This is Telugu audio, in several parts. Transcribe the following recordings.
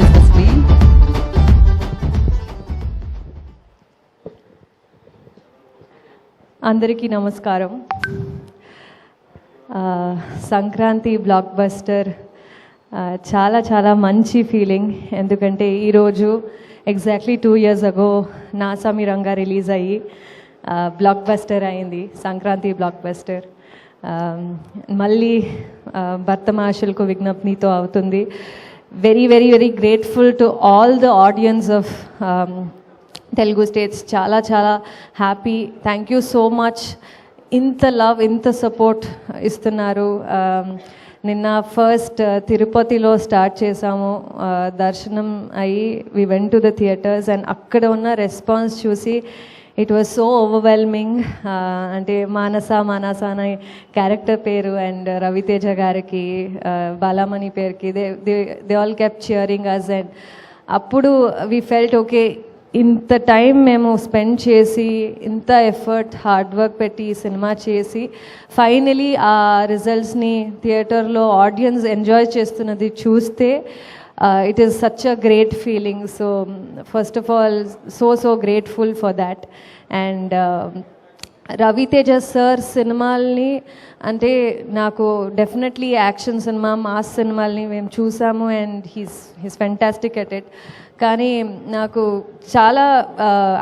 graces the అందరికీ నమస్కారం. సంక్రాంతి బ్లాక్ బస్టర్ చాలా చాలా మంచి ఫీలింగ్. ఎందుకంటే ఈరోజు exactly two years ago Naa Saami Ranga release అయ్యి బ్లాక్ బస్టర్ అయింది సంక్రాంతి బ్లాక్ బస్టర్ మళ్ళీ భర్త భర్తమాషులకు విజ్ఞప్తితో అవుతుంది. Very very very grateful to all the audience of Telugu states చాలా చాలా happy thank you so much ఇంత లవ్ ఇంత సపోర్ట్ ఇస్తున్నారు. నిన్న ఫస్ట్ తిరుపతిలో స్టార్ట్ చేసాము. దర్శనం అయ్యి we went to the theatres and అక్కడ ఉన్న రెస్పాన్స్ చూసి ఇట్ వాజ్ సో ఓవర్వెల్మింగ్ అంటే మానస మానస అనే క్యారెక్టర్ పేరు అండ్ రవితేజ గారికి uh, బాలామణి పేరుకి they they they all kept cheering us and అప్పుడు వి ఫెల్ట్ ఓకే ఇంత టైం మేము స్పెండ్ చేసి ఇంత ఎఫర్ట్ హార్డ్ వర్క్ పెట్టి ఈ సినిమా చేసి ఫైనలీ ఆ రిజల్ట్స్ని థియేటర్లో ఆడియన్స్ ఎంజాయ్ చేస్తున్నది చూస్తే it is such a great feeling so first of all so so grateful for that and Ravi Teja sir సినిమాల్ని అంటే నాకు డెఫినెట్లీ యాక్షన్ సినిమా మాస్ సినిమాల్ని మేము చూసాము and he's he's fantastic at it కానీ నాకు చాలా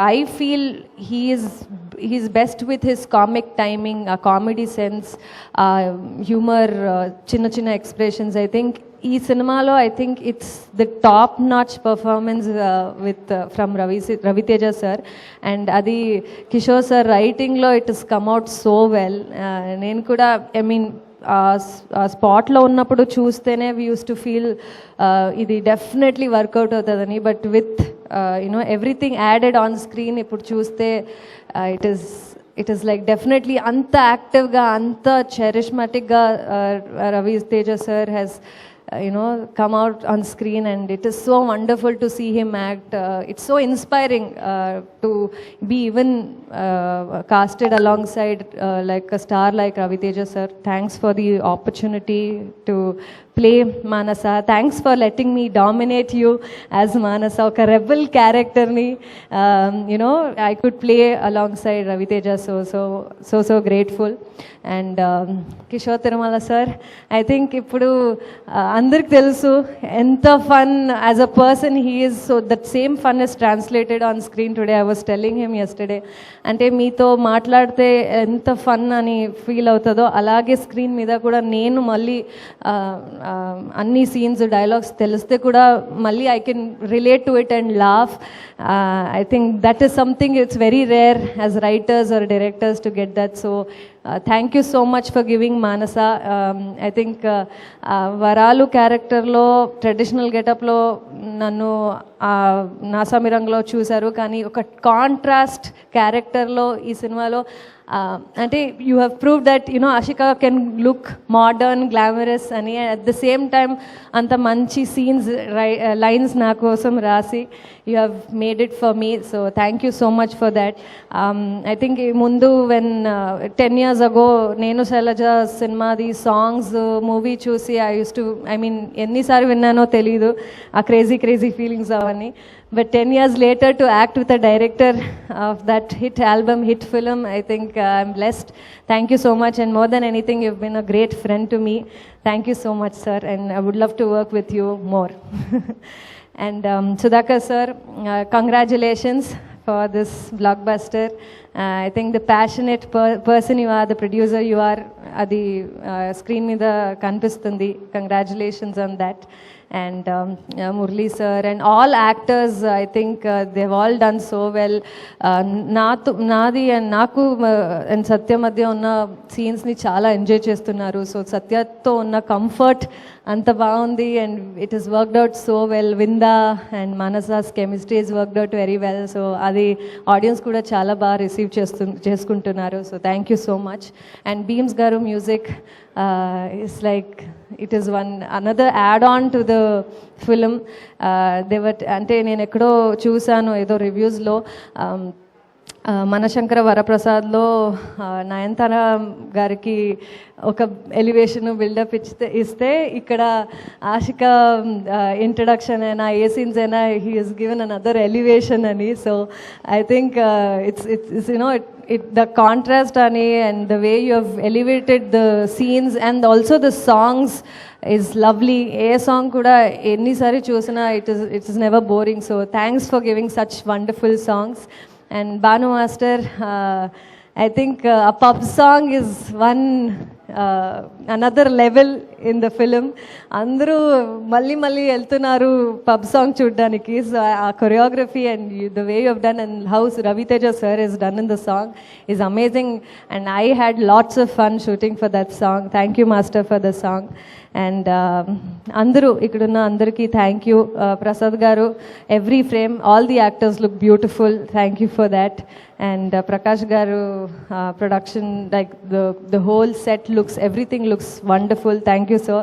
I feel he's he's best with his comic timing ఆ కామెడీ సెన్స్ ఆ హ్యూమర్ చిన్న చిన్న ఎక్స్ప్రెషన్స్ ఐ థింక్ ఈ సినిమాలో I think it's the top notch performance uh, with uh, from Ravi Ravi Teja sir and అది Kishore sir రైటింగ్లో it is come out so well నేను కూడా ఐ మీన్ ఆ స్పాట్లో ఉన్నప్పుడు చూస్తేనే వీ యూస్ టు ఫీల్ ఇది డెఫినెట్లీ వర్కౌట్ అవుతుందని. But with you know everything added on screen ఇప్పుడు చూస్తే it is it is like definitely అంత యాక్టివ్గా అంత చెరిష్మాటిక్గా Ravi Teja sir has you know come out on screen and it is so wonderful to see him act uh, it's so inspiring uh, to be even uh, casted alongside uh, like a star like Ravi Teja sir thanks for the opportunity to play Manasa thanks for letting me dominate you as Manasa ఒక రెబల్ క్యారెక్టర్ని you know I could play alongside Ravi Teja so so so so grateful and Kishore Tirumala sir I think ఇప్పుడు uh, అందరికి తెలుసు ఎంత fun as a person he is so that same fun is translated on screen today I was telling him yesterday అంటే మీతో మాట్లాడితే ఎంత ఫన్ అని ఫీల్ అవుతుందో అలాగే స్క్రీన్ మీద కూడా నేను మళ్ళీ అన్ని సీన్స్ డైలాగ్స్ తెలిస్తే కూడా మళ్ళీ I can relate to it and laugh I think that is something it's very rare as writers or directors to get that so thank you so much for giving Manasa I think Varalu క్యారెక్టర్లో ట్రెడిషనల్ గెటప్లో నన్ను నాసామిరంగలో చూశారు. కానీ ఒక కాంట్రాస్ట్ క్యారెక్టర్లో ఈ సినిమాలో అంటే you have prove that you know Ashika can look modern glamorous అని అట్ ద సేమ్ టైం అంత మంచి సీన్స్ లైన్స్ uh, నా కోసం రాసి you have made it for me so thank you so much for that I think ముందు వెన్ టెన్ ఇయర్స్ అగో నేను శైలజ సినిమాది సాంగ్స్ మూవీ చూసి I use to I mean ఎన్నిసార్లు విన్నానో తెలియదు ఆ క్రేజీ క్రేజీ ఫీలింగ్స్ అవన్నీ but ten years later to act with a director of that hit album hit film I think I'm blessed thank you so much and more than anything you been a great friend to me thank you so much sir and I would love to work with you more and Sudhakar sir congratulations for this blockbuster. Uh, I think the passionate per- person you are, the producer you are, అది స్క్రీన్ మీద కనిపిస్తుంది. Congratulations on that and Murali sir and all actors I think they've all done so well నాతో నాది అండ్ నాకు uh, అండ్ సత్య మధ్య ఉన్న సీన్స్ని చాలా ఎంజాయ్ చేస్తున్నారు. సో సత్యతో ఉన్న కంఫర్ట్ అంత బాగుంది. And it is worked out so well Vinda and Manasa's chemistry is worked out very well so అది ఆడియన్స్ కూడా చాలా బాగా రిసీవ్ చేస్తు చేసుకుంటున్నారు. So thank you so much and Bheems గారు music it's like it is one another add on to the film దేవట్ అంటే నేను ఎక్కడో చూశాను ఏదో రివ్యూస్లో మనశంకర వరప్రసాద్లో నయనతార గారికి ఒక ఎలివేషన్ బిల్డప్ ఇస్తే ఇస్తే ఇక్కడ ఆశిక ఇంట్రడక్షన్ అయినా ఏ సీన్స్ అయినా he is given an. Other elevation అని so I think it's it's you know it it the contrast అని and the way you have elevated the scenes and also the songs is lovely ఏ సాంగ్ కూడా ఎన్నిసారి చూసినా it is it is never boring so thanks for giving such wonderful songs and Bhanu master I think a pub song is one another level in the film అందరూ మళ్ళీ మళ్ళీ వెళ్తున్నారు పబ్ సాంగ్ చూడడానికి. సో ఆ choreography and the way you done and how's Ravi Teja sir is done in the song is amazing and I had lots of fun shooting for that song thank you master for the song and అందరూ ఇక్కడున్న అందరికీ థ్యాంక్ యూ ప్రసాద్ గారు every frame all the actors look beautiful thank you for that and Prakash గారు production like the the whole set looks everything looks wonderful thank you so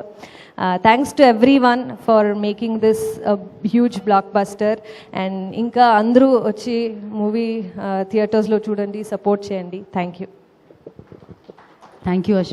thanks to everyone for making this huge blockbuster and ఇంకా అందరూ వచ్చి మూవీ థియేటర్స్లో చూడండి సపోర్ట్ చేయండి. Thank you thank you